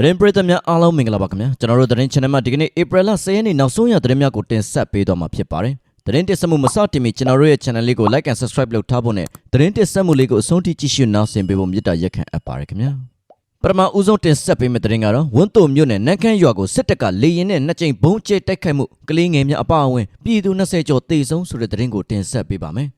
သတင်းပရိသတ်များအားလုံးမင်္ဂလာပါခင်ဗျာကျွန်တော်တို့သတင်း channel မှာဒီကနေ့ April လ10ရက်နေ့နောက်ဆုံးရသတင်းများကိုတင်ဆက်ပေးတော့မှာဖြစ်ပါတယ်သတင်းတင်ဆက်မှုမစတင်မီကျွန်တော်တို့ရဲ့ channel လေးကို like and subscribe လုပ်ထားဖို့နဲ့သတင်းတင်ဆက်မှုလေးကိုအဆုံးထိကြည့်ရှုနားဆင်ပေးဖို့မြတ်တာရက်ခံအပ်ပါတယ်ခင်ဗျာပထမဦးဆုံးတင်ဆက်ပေးမယ့်သတင်းကတော့ဝန်းတုံမြို့နယ်နန်းခမ်းရွာကိုစစ်တပ်ကလေရင်နဲ့နှစ်ကြိမ်ဘုံကျဲတိုက်ခိုက်မှုကလေးငယ်များအပါအဝင်ပြည်သူ20ကျော်တေဆုံးဆိုတဲ့သတင်းကိုတင်ဆက်ပေးပါမယ်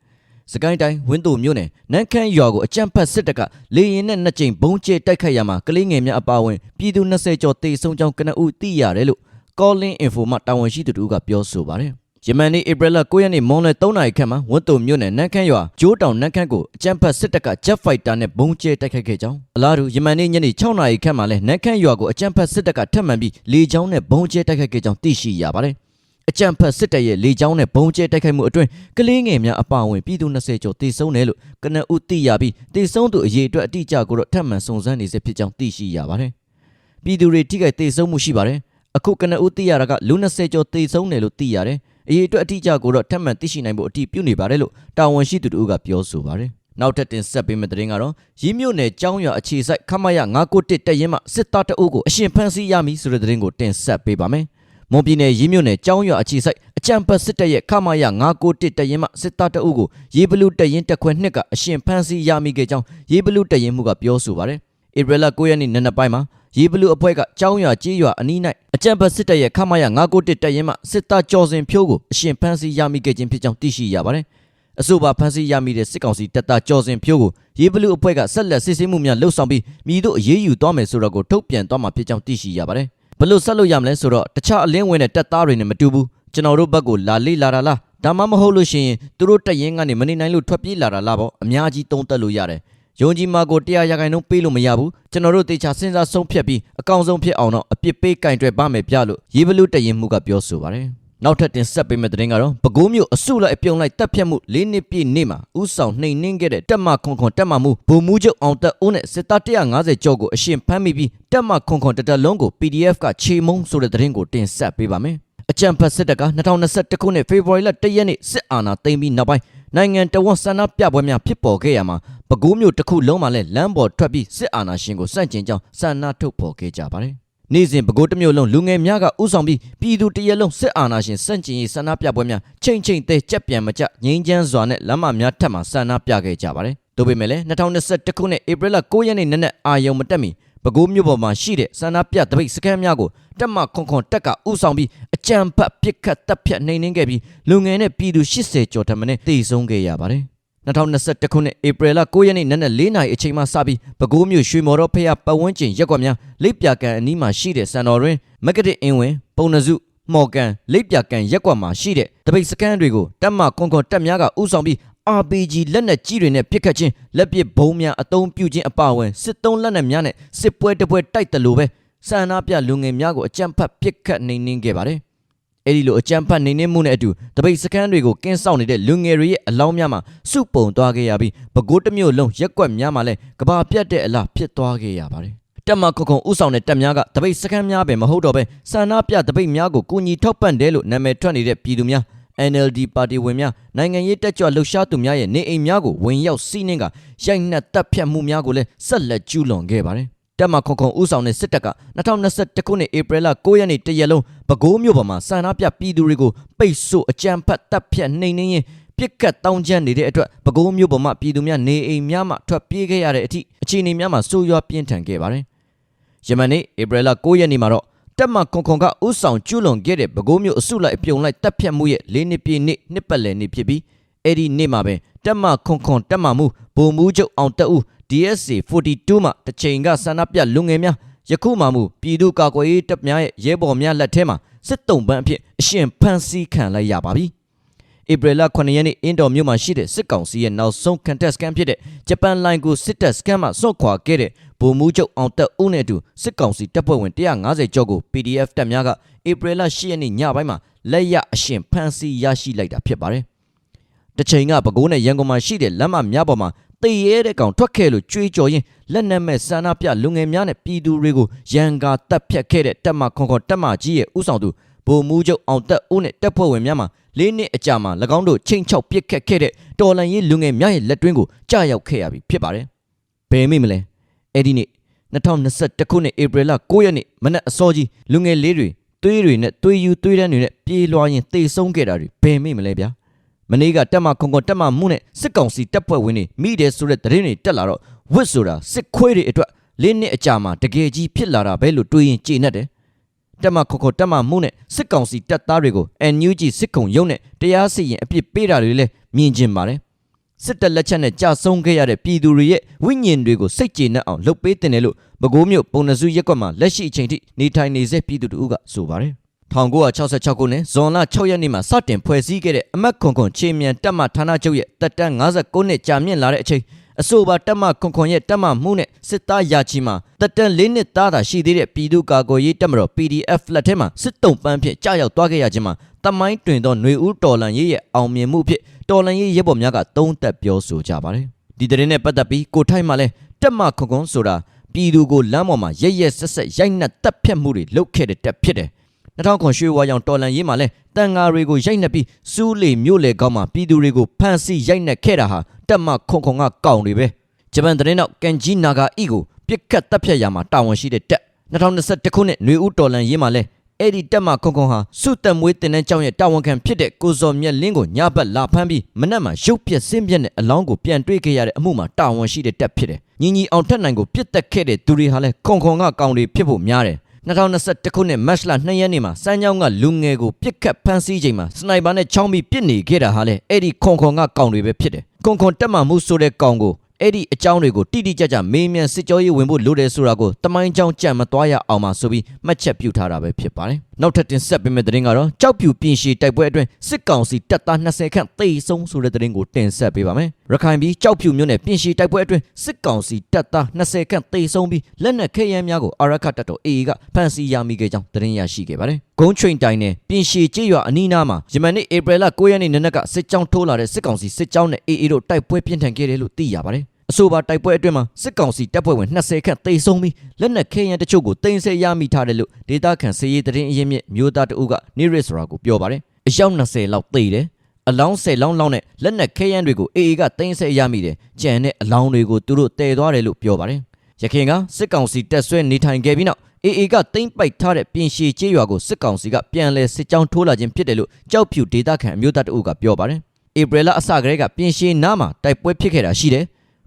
စကိုင်းတိုင်းဝင်းတုံမြို့နယ်နန်းခမ်းရွာကိုအကြမ်းဖက်စစ်တပ်ကလေရင်နဲ့နှစ်ကြိမ်ဘုံကျဲတိုက်ခိုက်ရမှာကလေးငယ်များအပါအဝင်ပြည်သူ20ကျော်တေဆုံးကြောင်းကနဦးသိရတယ်လို့ Calling Info မှတာဝန်ရှိသူတို့ကပြောဆိုပါတယ်။ယမန်နေ့ဧပြီလ9ရက်နေ့မွန်လွယ်3နာရီခန့်မှာဝတ်တုံမြို့နယ်နန်းခမ်းရွာကျိုးတောင်နန်းခမ်းကိုအကြမ်းဖက်စစ်တပ်က Jet Fighter နဲ့ဘုံကျဲတိုက်ခိုက်ခဲ့ကြောင်းအလားတူယမန်နေ့ညနေ6နာရီခန့်မှာလည်းနန်းခမ်းရွာကိုအကြမ်းဖက်စစ်တပ်ကထပ်မံပြီးလေကြောင်းနဲ့ဘုံကျဲတိုက်ခိုက်ခဲ့ကြောင်းသိရှိရပါတယ်။ အကြံဖတ်စစ်တပ်ရဲ့လေကြောင်းနဲ့ဘုံကျဲတိုက်ခိုက်မှုအတွင်းကလေးငယ်များအပါအဝင်ပြည်သူ20ကျော်တေဆုံးတယ်လို့ကနဦးသိရပြီးတေဆုံးသူအရေအတွက်အတိအကျကိုတော့ထပ်မံစုံစမ်းနေစေဖြစ်ကြောင်းသိရှိရပါတယ်။ပြည်သူတွေထိခိုက်တေဆုံးမှုရှိပါတယ်။အခုကနဦးသိရတာကလူ20ကျော်တေဆုံးတယ်လို့သိရတယ်။အရေအတွက်အတိအကျကိုတော့ထပ်မံသိရှိနိုင်ဖို့အတိပြုနေပါတယ်လို့တာဝန်ရှိသူတို့ကပြောဆိုပါတယ်။နောက်ထပ်တင်ဆက်ပေးမယ့်သတင်းကတော့ရင်းမြို့နယ်ကျောင်းရွာအခြေစိုက်ခမရ991တက်ရင်မှစစ်သားတအုပ်ကိုအရှင်ဖမ်းဆီးရမည်ဆိုတဲ့သတင်းကိုတင်ဆက်ပေးပါမယ်။ မွန်ပြည်နယ်ရင်းမြို့နယ်ကျောင်းရွာအခြေစိုက်အကြံပတ်စစ်တပ်ရဲ့ခမာယ991တရင်မှစစ်သားတအုပ်ကိုရေဘလူးတရင်တက်ခွဲနှစ်ကအရှင်ဖမ်းဆီးရမိခဲ့ကြောင်းရေဘလူးတရင်မှုကပြောဆိုပါတယ်။ဧပြီလ9ရက်နေ့နံနက်ပိုင်းမှာရေဘလူးအဖွဲ့ကကျောင်းရွာကြေးရွာအနီး၌အကြံပတ်စစ်တပ်ရဲ့ခမာယ991တရင်မှစစ်သားကျော်စင်ဖြိုးကိုအရှင်ဖမ်းဆီးရမိခဲ့ခြင်းဖြစ်ကြောင်းသိရှိရပါတယ်။အဆိုပါဖမ်းဆီးရမိတဲ့စစ်ကောင်စီတပ်သားကျော်စင်ဖြိုးကိုရေဘလူးအဖွဲ့ကဆက်လက်စစ်ဆေးမှုများလှုပ်ဆောင်ပြီးမိတို့အရေးယူသွားမယ်ဆိုတော့ကိုထုတ်ပြန်သွားမှာဖြစ်ကြောင်းသိရှိရပါတယ်။ ဘလို့ဆက်လို့ရမလဲဆိုတော့တခြားအလင်းဝင်တဲ့တပ်သားတွေနဲ့မတူဘူးကျွန်တော်တို့ဘက်ကိုလာလေလာတာလားဒါမှမဟုတ်လို့ရှိရင်သူတို့တက်ရင်ကနေမနေနိုင်လို့ထွက်ပြေးလာတာလားပေါ့အများကြီးတုံးတက်လို့ရတယ်ယုံကြည်မာကိုတရားရခိုင်နှုန်းပေးလို့မရဘူးကျွန်တော်တို့တေချာစဉ်းစားဆုံးဖြတ်ပြီးအကောင်ဆုံးဖြစ်အောင်တော့အပြစ်ပေးကင်တွယ်ပါမယ်ပြလို့ရေဘလူးတရင်မှုကပြောဆိုပါတယ် နောက်ထပ်တင်ဆက်ပေးမယ့်သတင်းကတော့ပဲခူးမြို့အစုလိုက်အပြုံလိုက်တပ်ဖြတ်မှု၄နှစ်ပြည့်နေ့မှာဥဆောင်နှိမ်နှင်းခဲ့တဲ့တက်မခွန်ခွန်တက်မမှုဗိုလ်မှူးချုပ်အောင်တက်ဦးနဲ့စစ်သား150ကျော်ကိုအရှင်ဖမ်းမိပြီးတက်မခွန်ခွန်တတလုံးကို PDF ကခြေမုံဆိုတဲ့သတင်းကိုတင်ဆက်ပေးပါမယ်အကြံဖတ်စစ်တပ်က2021ခုနှစ်ဖေဖော်ဝါရီလ1ရက်နေ့စစ်အာဏာသိမ်းပြီးနောက်ပိုင်းနိုင်ငံတော်ဝန်ဆန္ဒပြပွဲများဖြစ်ပေါ်ခဲ့ရမှာပဲခူးမြို့တစ်ခုလုံးမှာလည်းလမ်းပေါ်ထွက်ပြီးစစ်အာဏာရှင်ကိုစန့်ကျင်ကြောင်းဆန္ဒထုတ်ဖော်ခဲ့ကြပါတယ်။ နေ့စဉ်ပဲခူးတစ်မြို့လုံးလူငယ်များကဥဆောင်ပြီးပြည်သူတရက်လုံးစစ်အာဏာရှင်စန့်ကျင်ရေးဆန္ဒပြပွဲများချိန်ချိန်သေးကြက်ပြန်မကြငိမ့်ချမ်းစွာနဲ့လမ်းမများထပ်မှာဆန္ဒပြခဲ့ကြပါတယ်။ဒါပေမဲ့လည်း2021ခုနှစ်ဧပြီလ9ရက်နေ့နနက်အာရုံမတက်မီပဲခူးမြို့ပေါ်မှာရှိတဲ့ဆန္ဒပြတပိတ်စခန်းများကိုတက်မခွန်ခွန်တက်ကဥဆောင်ပြီးအကြံဖတ်ပစ်ခတ်တပ်ဖြတ်နှိမ်နှင်းခဲ့ပြီးလူငယ်နဲ့ပြည်သူ80ကျော်ထပ်မံတေဆုံးခဲ့ရပါတယ် 2021ခုနှစ်ဧပြီလ9ရက်နေ့နနက်4နာရီအချိန်မှစပြီးပဲခူးမြို့ရွှေမော်တော်ဖျားပတ်ဝန်းကျင်ရက်ကွက်များလိပ်ပြကန်အနီးမှာရှိတဲ့စံတော်တွင်မက္ကတစ်အင်းဝင်ပုံနှစုမော်ကန်လိပ်ပြကန်ရက်ကွက်မှာရှိတဲ့တပိတ်စခန်းတွေကိုတက်မခွန်ခွန်တက်များကဥဆောင်ပြီး RPG လက်နက်ကြီးတွေနဲ့ပစ်ခတ်ခြင်းလက်ပစ်ဘုံများအုံပြုခြင်းအပါအဝင်စစ်သုံးလက်နက်များနဲ့စစ်ပွဲတပွဲတိုက်တယ်လို့ပဲဆန္ဒပြလူငယ်များကိုအကြမ်းဖက်ပစ်ခတ်နှိမ်နင်းခဲ့ပါတယ်။ အဲဒီလိုအကြမ်းဖက်နှိမ်နင်းမှုနဲ့အတူတပိတ်စခန်းတွေကိုကင်းဆောင်နေတဲ့လူငယ်တွေရဲ့အလောင်းများမှာစုပုံသွားခဲ့ရပြီးပဲခူးတစ်မျိုးလုံးရက်ကွက်များမှာလည်းကဘာပြတ်တဲ့အလားဖြစ်သွားခဲ့ရပါတယ်။တက်မခုံခုံဥဆောင်တဲ့တက်များကတပိတ်စခန်းများပဲမဟုတ်တော့ပဲဆန္ဒပြတပိတ်များကိုကူညီထောက်ပံ့တယ်လို့နာမည်ထွက်နေတဲ့ပြည်သူများ NLD ပါတီဝင်များနိုင်ငံရေးတက်ကြွလှုပ်ရှားသူများရဲ့နေအိမ်များကိုဝင်ရောက်စီးနှင်းကရိုက်နှက်တပ်ဖြတ်မှုများကိုလည်းဆက်လက်ကျူးလွန်ခဲ့ပါတယ်။ တက်မခုံခုံဥဆောင်တဲ့စစ်တပ်က2021ခုနှစ်ဧပြီလ9ရက်နေ့တရက်လုံးပဲခူးမြို့ပေါ်မှာစန္ဒပြပြည်သူတွေကိုပိတ်ဆို့အကြမ်းဖက်တပ်ဖြတ်နှိမ်နှင်းရင်ပြစ်ကတ်တောင်းကျမ်းနေတဲ့အတွက်ပဲခူးမြို့ပေါ်မှာပြည်သူများနေအိမ်များမှထွက်ပြေးခဲ့ရတဲ့အထိအခြေအနေများမှာဆိုးရွားပြင်းထန်ခဲ့ပါတယ်။ယမန်နေ့ဧပြီလ9ရက်နေ့မှာတော့တက်မခွန်ခွန်ကဥဆောင်ကျူးလွန်ခဲ့တဲ့ပဲခူးမြို့အစုလိုက်အပြုံလိုက်တပ်ဖြတ်မှုရဲ့လေးနှစ်ပြည့်နေ့နှစ်ပတ်လည်နေ့ဖြစ်ပြီးအဲ့ဒီနေ့မှာပဲတက်မခွန်ခွန်တက်မမှုဗိုလ်မှူးချုပ်အောင်တက်ဦး DSC 42မှာတစ်ချိန်ကဆန္ဒပြလူငယ်များယခုမှမူပြည်သူ့ကာကွယ်ရေးတပ်များရဲ့ရဲဘော်များလက်ထဲမှာစစ်တုံးပန်းအဖြစ်အရှင်ဖမ်းဆီးခံလိုက်ရပါပြီဧပြီလ9ရက်နေ့အင်ဒိုမြို့မှာရှိတဲ့စစ်ကောင်စီရဲ့နောက်ဆုံးကန်တက်စကန်ဖြစ်တဲ့ဂျပန်လိုင်ကိုစစ်တပ်စကန်မှာစော့ခွာခဲ့တဲ့ဗိုလ်မှူးချုပ်အောင်တက်ဦးနဲ့အတူစစ်ကောင်စီတပ်ဖွဲ့ဝင်150ကျော်ကို PDF တပ်များကဧပြီလ10ရက်နေ့ညပိုင်းမှာလက်ရအရှင်ဖမ်းဆီးရရှိလိုက်တာဖြစ်ပါတယ်။တစ်ချိန်ကပဲခူးနဲ့ရန်ကုန်မှာရှိတဲ့လမ်းမများပေါ်မှာ တေရဲတဲ့ကောင်ထွက်ခဲ့လို့ကြွေးကြော်ရင်းလက်နက်မဲ့ဆန္ဒပြလူငယ်များနဲ့ပြည်သူတွေကိုရန်ကာတပ်ဖြတ်ခဲ့တဲ့တပ်မခွန်ခွန်တပ်မကြီးရဲ့ဥဆောင်သူဗိုလ်မှူးချုပ်အောင်တက်ဦးနဲ့တပ်ဖွဲ့ဝင်များမှာလေးနှစ်အကြာမှာ၎င်းတို့ချိန်ချောက်ပစ်ခတ်ခဲ့တဲ့တော်လန်ရေးလူငယ်များရဲ့လက်တွင်းကိုကြာရောက်ခဲ့ရပြီဖြစ်ပါတယ်။ဘယ်မိမလဲအဲ့ဒီနေ့2021ခုနှစ်ဧပြီလ9ရက်နေ့မနက်အစောကြီးလူငယ်လေးတွေသွေးတွေနဲ့သွေးယူသွေးတန်းတွေနဲ့ပြေးလွှားရင်တေဆုံးခဲ့တာတွေဘယ်မိမလဲဗျာ မနေ့ကတက်မခုံခုံတက်မမှုနဲ့စစ်ကောင်စီတပ်ဖွဲ့ဝင်တွေမိတယ်ဆိုတဲ့သတင်းတွေတက်လာတော့ဝစ်ဆိုတာစစ်ခွေးတွေအတွက်လေးနှစ်အကြာမှာတကယ်ကြီးဖြစ်လာတာပဲလို့တွေးရင်ကျေနပ်တယ်တက်မခုံခုံတက်မမှုနဲ့စစ်ကောင်စီတပ်သားတွေကို NUG စစ်ကုံရုံးနဲ့တရားစီရင်အပြစ်ပေးတာတွေလည်းမြင်ကျင်ပါတယ်စစ်တပ်လက်ချက်နဲ့ကြာဆုံးခဲ့ရတဲ့ပြည်သူတွေရဲ့ဝိညာဉ်တွေကိုစိတ်ကျေနပ်အောင်လုပ်ပေးတင်တယ်လို့ပဲခူးမြို့ပုံနှစုရက်ကွက်မှာလက်ရှိအချိန်ထိနေထိုင်နေစေပြည်သူတို့ကဆိုပါတယ် 1966ခုနှစ်ဇွန်လ6ရက်နေ့မှာစတင်ဖွဲ့စည်းခဲ့တဲ့အမတ်ခွန်ခွန်ချင်းမြန်တပ်မဌာနချုပ်ရဲ့တပ်တန်း59နှစ်ကြာမြင့်လာတဲ့အချိန်အဆိုပါတပ်မခွန်ခွန်ရဲ့တပ်မမှုနဲ့စစ်သားရာချီမှာတပ်တန်း၄နှစ်သားသာရှိသေးတဲ့ပြည်သူ့ကာကွယ်ရေးတပ်မတော် PDF လက်ထဲမှာစစ်တုံပန်းဖြင့်ကြာရောက်သွားခဲ့ရခြင်းမှာတမိုင်းတွင်သောຫນွေဦးတော်လန်ရေးရဲ့အောင်မြင်မှုဖြစ်တော်လန်ရေးရဲဘော်များကသုံးသက်ပြောဆိုကြပါတယ်ဒီတဲ့နဲ့ပတ်သက်ပြီးကိုထိုက်မှလည်းတက်မခွန်ခွန်ဆိုတာပြည်သူကိုလမ်းပေါ်မှာရက်ရက်ဆက်ဆက်ရိုက်နှက်တပ်ဖြတ်မှုတွေလုပ်ခဲ့တဲ့တပ်ဖြစ်တယ် 2000ခွန်ရွှေဝါရောင်တော်လန်ရေးမှာလဲတန်ငါတွေကိုရိုက်နှက်ပြီးစူးလေမြို့လေကောင်းမှာပြည်သူတွေကိုဖမ်းဆီးရိုက်နှက်ခဲ့တာဟာတက်မခွန်ခွန်ကကောင်းတွေပဲဂျပန်သတင်းတော့ကန်ဂျီနာဂါအီကိုပြစ်ခတ်တပ်ဖြတ်ရမှာတာဝန်ရှိတဲ့တက်2021ခုနှစ်ຫນွေဦးတော်လန်ရေးမှာလဲအဲ့ဒီတက်မခွန်ခွန်ဟာစုတက်မွေးတင်တဲ့ကြောင့်ရဲ့တာဝန်ခံဖြစ်တဲ့ကိုစော်မြက်လင်းကိုညဘက်လာဖမ်းပြီးမနက်မှာရုပ်ပြက်ဆင်းပြက်နဲ့အလောင်းကိုပြန်တွေ့ခဲ့ရတဲ့အမှုမှာတာဝန်ရှိတဲ့တက်ဖြစ်တယ်။ညီညီအောင်ထက်နိုင်ကိုပြစ်တက်ခဲ့တဲ့သူတွေဟာလဲခွန်ခွန်ကကောင်တွေဖြစ်ဖို့များတယ်။ 2021ခုနှစ်မတ်လ2ရက်နေ့မှာစမ်းချောင်းကလူငယ်ကိုပြစ်ခတ်ဖမ်းဆီးချိန်မှာစနိုက်ပါနဲ့ချောင်းပြီးပစ်နေခဲ့တာဟာလဲအဲ့ဒီခွန်ခွန်ကကောင်တွေပဲဖြစ်တယ်။ခွန်ခွန်တက်မှမှုဆိုတဲ့ကောင်ကို အဲ့ဒီအကြောင်းတွေကိုတိတိကျကျမေးမြန်းစစ်ကြောရေးဝင်ဖို့လိုတယ်ဆိုတာကိုတမိုင်းကြောင်းကြံမသွားရအောင်ပါဆိုပြီးမှတ်ချက်ပြုထားတာပဲဖြစ်ပါတယ်။နောက်ထပ်တင်ဆက်ပေးမယ့်သတင်းကတော့ကြောက်ပြူပြင်ရှည်တိုက်ပွဲအတွင်းစစ်ကောင်စီတပ်သား20ခန့်သေဆုံးဆိုတဲ့သတင်းကိုတင်ဆက်ပေးပါမယ်။ရခိုင်ပြည်ကြောက်ပြူမြို့နယ်ပြင်ရှည်တိုက်ပွဲအတွင်းစစ်ကောင်စီတပ်သား20ခန့်သေဆုံးပြီးလက်နက်ခဲယမ်းများကိုအာရခတပ်တော် AA ကဖမ်းဆီးရမိခဲ့ကြောင်းသတင်းရရှိခဲ့ပါတယ်။ဂုံးချိန်တိုင်နဲ့ပြင်ရှည်ကြေးရွာအနီးနားမှာယမန်နေ့ဧပြီလ9ရက်နေ့နနက်ကစစ်ကြောင်းထိုးလာတဲ့စစ်ကောင်စီစစ်ကြောင်းနဲ့ AA တို့တိုက်ပွဲပြင်းထန်ခဲ့တယ်လို့သိရပါတယ်။ အဆိုပါတိုက်ပွဲအတွင်းမှာစစ်ကောင်စီတပ်ဖွဲ့ဝင်20ခန့်သေဆုံးပြီးလက်နက်ခဲယမ်းတချို့ကိုတင်ဆက်ရမိထားတယ်လို့ဒေတာခန်စည်ရေးတရင်အရင်မြင့်မျိုးသားတအုပ်ကနေရစ်ဆိုတာကိုပြောပါတယ်အယောက်20လောက်သေတယ်အလောင်း10လောင်းလောက်နဲ့လက်နက်ခဲယမ်းတွေကို AA ကတင်ဆက်ရမိတယ်ကြံတဲ့အလောင်းတွေကိုသူတို့တည်သွားတယ်လို့ပြောပါတယ်ရခင်ကစစ်ကောင်စီတပ်ဆွဲနေထိုင်ခဲ့ပြီးနောက် AA ကတိမ့်ပိုက်ထားတဲ့ပြင်ရှည်ကျေးရွာကိုစစ်ကောင်စီကပြန်လဲစစ်ကြောင်းထိုးလာခြင်းဖြစ်တယ်လို့ကြောက်ဖြူဒေတာခန်အမျိုးသားတအုပ်ကပြောပါတယ်ဧပြီလအစကတည်းကပြင်ရှည်နားမှာတိုက်ပွဲဖြစ်ခဲ့တာရှိတယ်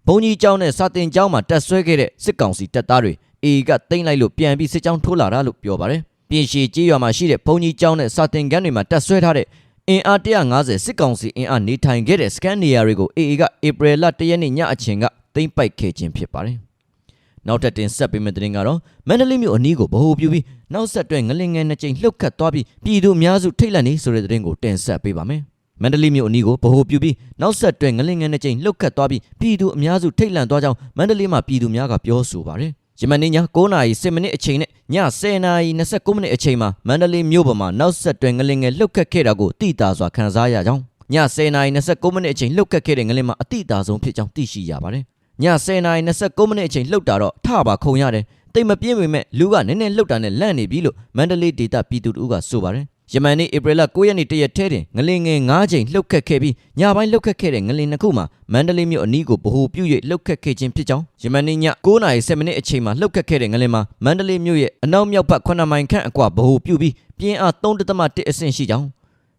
ဘုံကြီးကျောင်းနဲ့စာတင်ကျောင်းမှာတက်ဆွဲခဲ့တဲ့စစ်ကောင်စီတပ်သားတွေအေကတိမ့်လိုက်လို့ပြန်ပြီးစစ်ကြောင်းထိုးလာတာလို့ပြောပါတယ်။ပြင်ရှည်ကြေးရွာမှာရှိတဲ့ဘုံကြီးကျောင်းနဲ့စာတင်ကန်းတွေမှာတက်ဆွဲထားတဲ့အင်အား150စစ်ကောင်စီအင်အားနေထိုင်ခဲ့တဲ့စကန်နေယာတွေကိုအေအေကဧပြီလ1ရက်နေ့ညအချိန်ကတိမ့်ပိုက်ခဲ့ခြင်းဖြစ်ပါတယ်။နောက်ထပ်တင်ဆက်ပေးမယ့်သတင်းကတော့မန္တလေးမြို့အနီးကိုဗဟိုပြုပြီးနောက်ဆက်တွဲငလင်ငယ်နှစ်ကြိမ်လှုပ်ခတ်သွားပြီးပြည်သူအများစုထိတ်လန့်နေဆိုတဲ့သတင်းကိုတင်ဆက်ပေးပါမယ်။ မန္တလေးမြို့အနီးကိုဗဟိုပြုပြီးနောက်ဆက်တွဲငလင်ငယ်နှစ်ကြိမ်လှုပ်ခတ်သွားပြီးပြည်သူအများစုထိတ်လန့်သွားကြောင်းမန္တလေးမှာပြည်သူများကပြောဆိုပါတယ်။ယမန်နေ့ည9:10မိနစ်အချိန်နဲ့ည10:29မိနစ်အချိန်မှာမန္တလေးမြို့ပေါ်မှာနောက်ဆက်တွဲငလင်ငယ်လှုပ်ခတ်ခဲ့တာကိုသိတာစွာခန်းစားရကြောင်းည10:29မိနစ်အချိန်လှုပ်ခတ်ခဲ့တဲ့ငလင်မှာအတိအသာဆုံးဖြစ်ကြောင်းသိရှိရပါတယ်။ည10:29မိနစ်အချိန်လှုပ်တာတော့ထပါခုံရတယ်။တိတ်မပြင်းပေမဲ့လူကနည်းနည်းလှုပ်တာနဲ့လန့်နေပြီလို့မန္တလေးဒေတာပြည်သူတို့ကဆိုပါတယ် ယမန်နေ့ဧပြီလ9ရက်နေ့တရက်ထဲတွင်ငလင်ငယ်9ချိန်လှုပ်ခတ်ခဲ့ပြီးညပိုင်းလှုပ်ခတ်ခဲ့တဲ့ငလင်နှစ်ခုမှာမန္တလေးမြို့အနီးကိုဗဟိုပြု၍လှုပ်ခတ်ခဲ့ခြင်းဖြစ်ကြောင်းယမန်နေ့ည9:10မိနစ်အချိန်မှာလှုပ်ခတ်ခဲ့တဲ့ငလင်မှာမန္တလေးမြို့ရဲ့အနောက်မြောက်ဘက်9မိုင်ခန့်အကွာဗဟိုပြုပြီးပြင်းအား3.1အဆင့်ရှိကြောင်း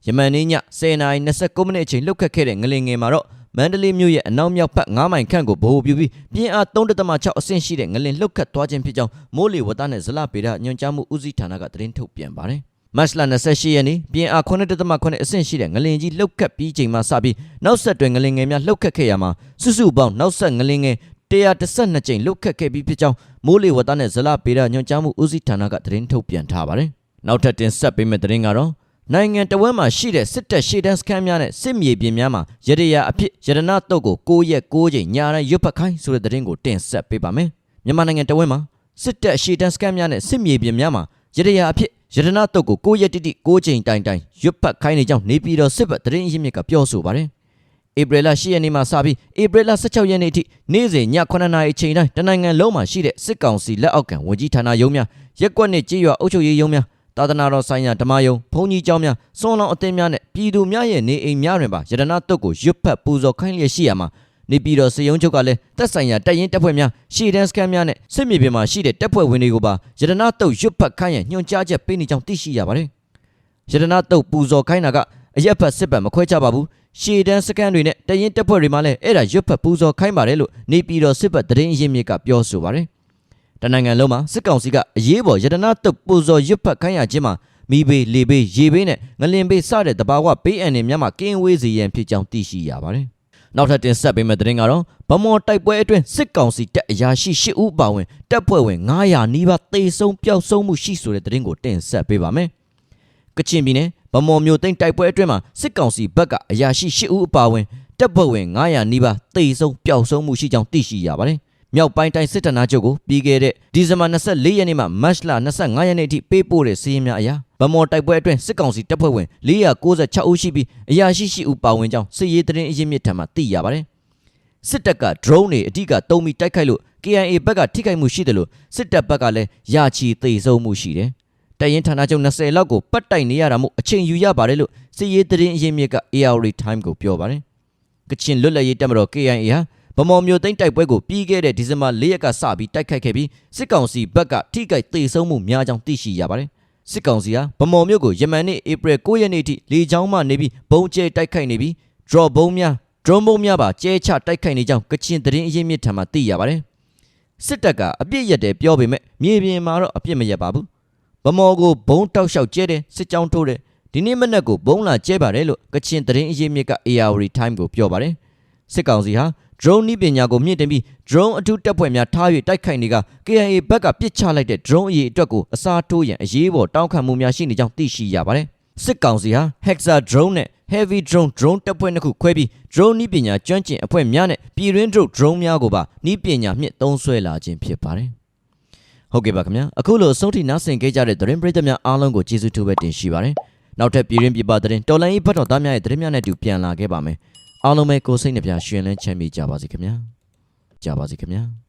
ယမန်နေ့ည10:29မိနစ်အချိန်လှုပ်ခတ်ခဲ့တဲ့ငလင်ငယ်မှာတော့မန္တလေးမြို့ရဲ့အနောက်မြောက်ဘက်9မိုင်ခန့်ကိုဗဟိုပြုပြီးပြင်းအား3.6အဆင့်ရှိတဲ့ငလင်လှုပ်ခတ်သွားခြင်းဖြစ်ကြောင်းမိုးလေဝသနဲ့ဇလပေဒညွှန်ကြားမှုဦးစီးဌာနကသတင်းထုတ်ပြန်ပါတယ် မတ်လ28ရက်နေ့ပြင်အား9.8အဆင့်ရှိတဲ့ငလင်ကြီးလှုပ်ခတ်ပြီးချိန်မှစပြီးနောက်ဆက်တွဲငလင်ငယ်များလှုပ်ခတ်ခဲ့ရမှာစုစုပေါင်းနောက်ဆက်ငလင်ငယ်112ကြိမ်လှုပ်ခတ်ခဲ့ပြီးဖြစ်ကြောင်းမိုးလေဝသနဲ့ဇလပေဒညွှန်ကြားမှုဦးစီးဌာနကသတင်းထုတ်ပြန်ထားပါတယ်။နောက်ထပ်တင်ဆက်ပေးမယ့်သတင်းကတော့နိုင်ငံတော်ဝန်မှာရှိတဲ့စစ်တပ်ရှေ့တန်းစခန်းများနဲ့စစ်မြေပြင်များမှာရတရအဖြစ်ရတနာတုတ်ကို6ရက်6ချိန်ညာတိုင်းရွတ်ဖက်ခိုင်းဆိုတဲ့သတင်းကိုတင်ဆက်ပေးပါမယ်။မြန်မာနိုင်ငံတော်ဝန်မှာစစ်တပ်ရှေ့တန်းစခန်းများနဲ့စစ်မြေပြင်များမှာရတရအဖြစ် ရတနာတုတ်ကို6ရက်တိတိ6ချိန်တိုင်တိုင်ရွတ်ဖက်ခိုင်းနေကြောင်းနေပြည်တော်စစ်ဘက်သတင်းရင်းမြစ်ကပြောဆိုပါတယ်။ဧပြီလ10ရက်နေ့မှစပြီးဧပြီလ16ရက်နေ့အထိနေ့စဉ်ည9:00နာရီအချိန်တိုင်းတနိုင်ငံလုံးမှာရှိတဲ့စစ်ကောင်စီလက်အောက်ခံဝန်ကြီးဌာနရုံးများရက်ကွက်နဲ့ကြေးရွာအုပ်ချုပ်ရေးရုံးများသာသနာတော်ဆိုင်ရာဓမ္မယုံဘုန်းကြီးကျောင်းများစွန်လောင်အသင်းများနဲ့ပြည်သူများရဲ့နေအိမ်များတွင်ပါယတနာတုတ်ကိုရွတ်ဖက်ပူဇော်ခိုင်းလျက်ရှိရမှာ နေပြည်တော်စေယုံချုပ်ကလည်းသက်ဆိုင်ရာတပ်ရင်းတပ်ဖွဲ့များရှေ့တန်းစခန်းများနဲ့စစ်မြေပြင်မှာရှိတဲ့တပ်ဖွဲ့ဝင်တွေကိုပါရတနာတုတ်ရွတ်ဖတ်ခိုင်းရန်ညွှန်ကြားချက်ပေးနေကြောင်းသိရှိရပါတယ်။ရတနာတုတ်ပူဇော်ခိုင်းတာကအရက်ဖတ်စစ်ပတ်မခွဲခြားပါဘူး။ရှေ့တန်းစခန်းတွေနဲ့တပ်ရင်းတပ်ဖွဲ့တွေမှာလည်းအဲ့ဒါရွတ်ဖတ်ပူဇော်ခိုင်းပါတယ်လို့နေပြည်တော်စစ်ပတ်သတင်းအရင်းမြစ်ကပြောဆိုပါတယ်။တနင်္ဂနွေလုံးမှာစစ်ကောင်စီကအရေးပေါ်ရတနာတုတ်ပူဇော်ရွတ်ဖတ်ခိုင်းရခြင်းမှာမိဘေးလေဘေးရေဘေးနဲ့ငလင်ဘေးစတဲ့တဘာဝဘေးအန္တရာယ်များမှကင်းဝေးစေရန်ဖြစ်ကြောင်းသိရှိရပါတယ်။ နောက်ထပ်တင်ဆက်ပေးမယ့်သတင်းကတော့ဗမော်တိုက်ပွဲအတွင်းစစ်ကောင်စီတပ်အရာရှိ၈ဦးပါဝင်တပ်ဖွဲ့ဝင်900နီးပါးတေဆုံးပျောက်ဆုံးမှုရှိဆိုတဲ့သတင်းကိုတင်ဆက်ပေးပါမယ်။ကချင်ပြည်နယ်ဗမော်မြို့သိမ်းတိုက်ပွဲအတွင်းမှာစစ်ကောင်စီဘက်ကအရာရှိ၈ဦးအပါဝင်တပ်ဖွဲ့ဝင်900နီးပါးတေဆုံးပျောက်ဆုံးမှုရှိကြောင်းသိရှိရပါတယ်။ မြောက်ပိုင်းတိုင်းစစ်တပ်နာချုပ်ကိုပြီးခဲ့တဲ့ဒီဇင်ဘာ24ရက်နေ့မှမတ်လ25ရက်နေ့အထိပေးပို့တဲ့စီးရင်များအရာဗမော်တိုက်ပွဲအတွင်းစစ်ကောင်စီတပ်ဖွဲ့ဝင်496ဦးရှိပြီးအရာရှိရှိဦးပါဝင်ကြောင်းစစ်ရေးသတင်းအရင်းမြစ်ထံမှသိရပါတယ်။စစ်တပ်က drone တွေအတိကတုံးပြီးတိုက်ခိုက်လို့ KIA ဘက်ကထိခိုက်မှုရှိတယ်လို့စစ်တပ်ဘက်ကလည်းရာချီသိဆုံးမှုရှိတယ်။တပ်ရင်းဌာနချုပ်20လောက်ကိုပတ်တိုက်နေရတာမို့အချိန်ယူရပါတယ်လို့စစ်ရေးသတင်းအရင်းမြစ်က ARD Time ကိုပြောပါတယ်။ကချင်လွတ်လပ်ရေးတပ်မတော် KIA ဟာ ဗမော်မျိုးသိန်းတိုက်ပွဲကိုပြီးခဲ့တဲ့ဒီဇင်ဘာ၄ရက်ကစပြီးတိုက်ခိုက်ခဲ့ပြီးစစ်ကောင်စီဘက်ကထိခိုက်သိဆုံးမှုများကြောင်းသိရှိရပါတယ်။စစ်ကောင်စီဟာဗမော်မျိုးကိုယမန်နေ့ဧပြီ9ရက်နေ့အထိလေကြောင်းမှနေပြီးဘုံကျဲတိုက်ခိုက်နေပြီး drop ဘုံများ drone ဘုံများပါကျဲချတိုက်ခိုက်နေကြောင်းကချင်သတင်းအရင်းမြစ်ထံမှသိရပါတယ်။စစ်တပ်ကအပြစ်ရက်တယ်ပြောပေမဲ့မြေပြင်မှာတော့အပြစ်မရက်ပါဘူး။ဗမော်ကိုဘုံတောက်လျှောက်ကျဲတယ်စစ်ကြောင်းထိုးတယ်ဒီနေ့မနက်ကိုဘုံလာကျဲပါတယ်လို့ကချင်သတင်းအရင်းမြစ်က ARD Time ကိုပြောပါတယ်။ စစ်ကောင်စီဟာ drone နည်းပညာကိုမြင့်တင်ပြီး drone အထူးတပ်ဖွဲ့များထား၍တိုက်ခိုက်နေက KIA ဘက်ကပစ်ချလိုက်တဲ့ drone အရေးအတွက်ကိုအစားထိုးရန်အရေးပေါ်တောင်းခံမှုများရှိနေကြောင်းသိရှိရပါတယ်။စစ်ကောင်စီဟာ Hexa drone နဲ့ Heavy drone drone တပ်ဖွဲ့နှစ်ခုခွဲပြီး drone နည်းပညာကျွမ်းကျင်အဖွဲ့များနဲ့ပြည်တွင်း drone drone များကိုပါနည်းပညာမြင့်သုံးစွဲလာခြင်းဖြစ်ပါတယ်။ဟုတ်ကဲ့ပါခင်ဗျာအခုလိုအဆုံးထိနားဆင်ခဲ့ကြတဲ့သတင်းပရိသတ်များအားလုံးကိုကျေးဇူးတူပဲတင်ရှိပါတယ်။နောက်ထပ်ပြည်တွင်းပြည်ပသတင်းတော်လိုင်းရေးဘတ်တော်သားများရဲ့သတင်းများနဲ့အတူပြန်လာခဲ့ပါမယ်။ အားလုံးပဲကိုယ်စိတ်နှပြရှင်လန်းချမ်းမြေ့ကြပါစေခင်ဗျာ။ကြပါစေခင်ဗျာ။